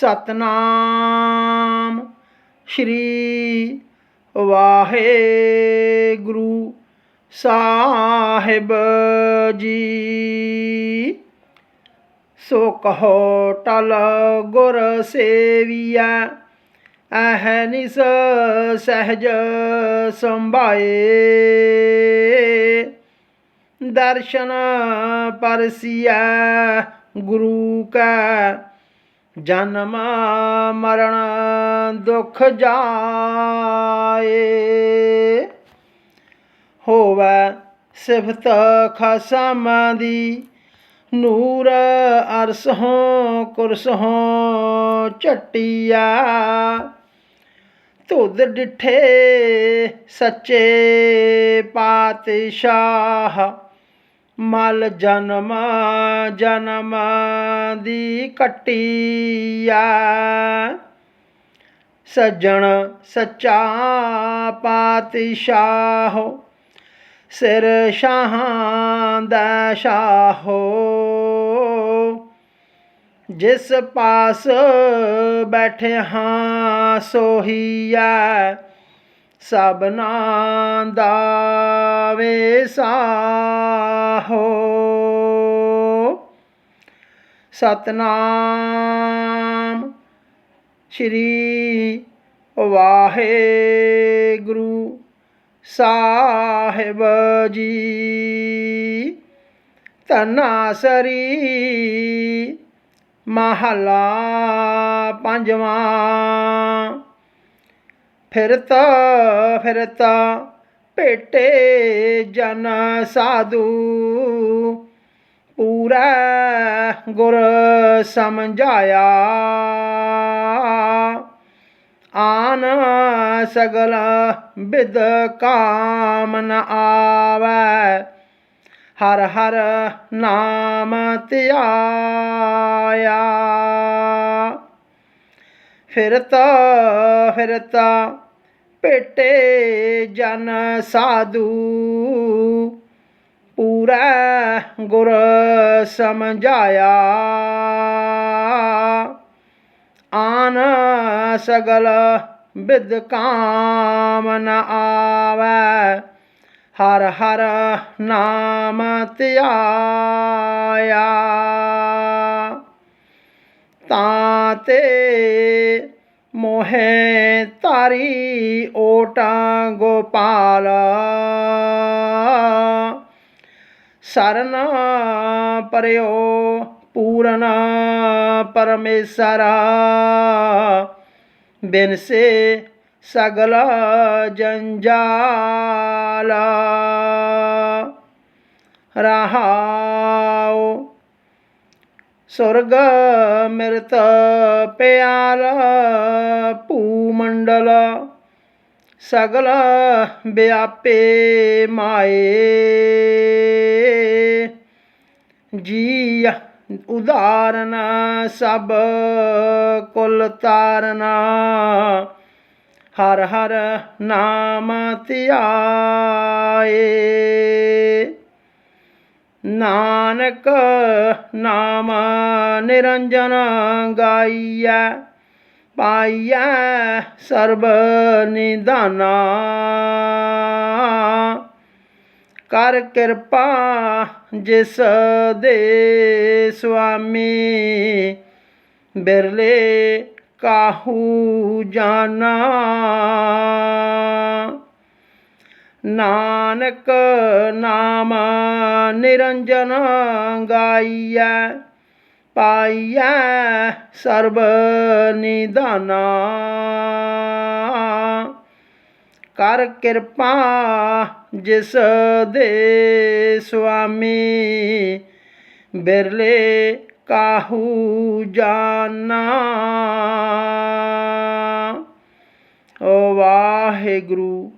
ਸਤਨਾਮ। ਸ਼੍ਰੀ ਵਾਹਿਗੁਰੂ ਸਾਹਿਬ ਜੀ। ਸੋ ਕਹੋ ਟਲ ਗੁਰ ਸੇਵੀਆ ਅਹਨਿਸ ਸਹਜ ਸੰਭਾਏ। ਦਰਸ਼ਨ ਪਰਸਿਆ ਗੁਰੂ ਕਾ ਜਨਮ ਮਰਨ ਦੁਖ ਜਾਏ। ਹੋਵੇ ਸਿਫਤ ਖਸਮ ਦੀ, ਨੂਰ ਅਰਸ ਹੋ, ਕੁਰਸ ਹੋ, ਝਟਿਆ। ਧੁੱਧ ਡਿਠੇ ਸੱਚੇ ਪਾਤਸ਼ਾਹ। ਮਲ ਜਨਮ ਜਨਮ ਦੀ ਕਟਿਆ ਸੱਜਣ ਸੱਚਾ ਪਾਤਸ਼ਾਹ, ਸਿਰ ਸ਼ਾਹਾਂ ਦਾ ਸ਼ਾਹੋ। ਜਿਸ ਪਾਸ ਬੈਠੇ ਹਾਂ ਸੋਹੀਆ ਸਭਨਾ ਦਾ ਵੇਸਾਹੋ ਸਤਨਾਮ ਸ਼੍ਰੀ ਵਾਹਿਗੁਰੂ ਸਾਹਿਬ ਜੀ। ਤਨਾਸਰੀ ਮਹਲਾ ਪੰਜਵਾਂ। ਫਿਰਤਾ ਫਿਰਤਾ ਭੇਟੇ ਜਨ ਸਾਧੂ। ਪੂਰਾ ਗੁਰ ਸਮਝਾਇਆ। ਆਨ ਸਗਲ ਬਿਦ ਕਾਮਨ ਆਵੈ। ਹਰ ਹਰ ਨਾਮ ਧਿਆਇਆ। ਫਿਰਤਾ ਫਿਰਤਾ ਭੇਟੇ ਜਨ ਸਾਧੂ। ਪੂਰਾ ਗੁਰ ਸਮਝਾਇਆ। ਆਨ ਸਗਲ ਬਿਦ ਕਾਮ ਨ ਆਵੈ। ਹਰ ਹਰ ਨਾਮ ਧਿਆਇਆ। ਤਾਂ ਤੇ ਮੋਹੇ ਤਾਰੀ ਓਟਾ ਗੋਪਾਲ। ਸਰਨ ਪਰਿਓ ਪੂਰਨ ਪਰਮੇਸ਼ਰ। ਬਿਨ ਸੇ ਸਗਲ ਜੰਜਾਲ। ਰਹਾਉ ਸੁਰਗ ਮਿਰਤ ਪਿਆਲ ਭੂਮੰਡਲ, ਸਗਲ ਵਿਆਪੇ ਮਾਏ। ਜੀ ਉਦਾਰਨ, ਸਭ ਕੁਲ ਤਾਰਨਾ। ਹਰ ਹਰ ਨਾਮ ਧਿਆਏ। ਨਾਨਕ ਨਾਮ ਨਿਰੰਜਨ ਗਾਈਐ, ਪਾਈਐ ਸਰਬ ਨਿਧਾਨਾ। ਕਰ ਕਿਰਪਾ ਜਿਸ ਦੇ ਸੁਆਮੀ ਬਿਰਲੇ ਕਾਹੂ ਜਾਨਾ। ਨਾਨਕ ਨਾਮ ਨਿਰੰਜਨ ਗਾਈਐ, ਪਾਈਐ ਸਰਬ ਨਿਧਾਨਾ। ਕਰ ਕਿਰਪਾ ਜਿਸ ਦੇ ਸੁਆਮੀ ਬਿਰਲੇ ਕਾਹੂ ਜਾਨਾ। ਓ ਵਾਹਿਗੁਰੂ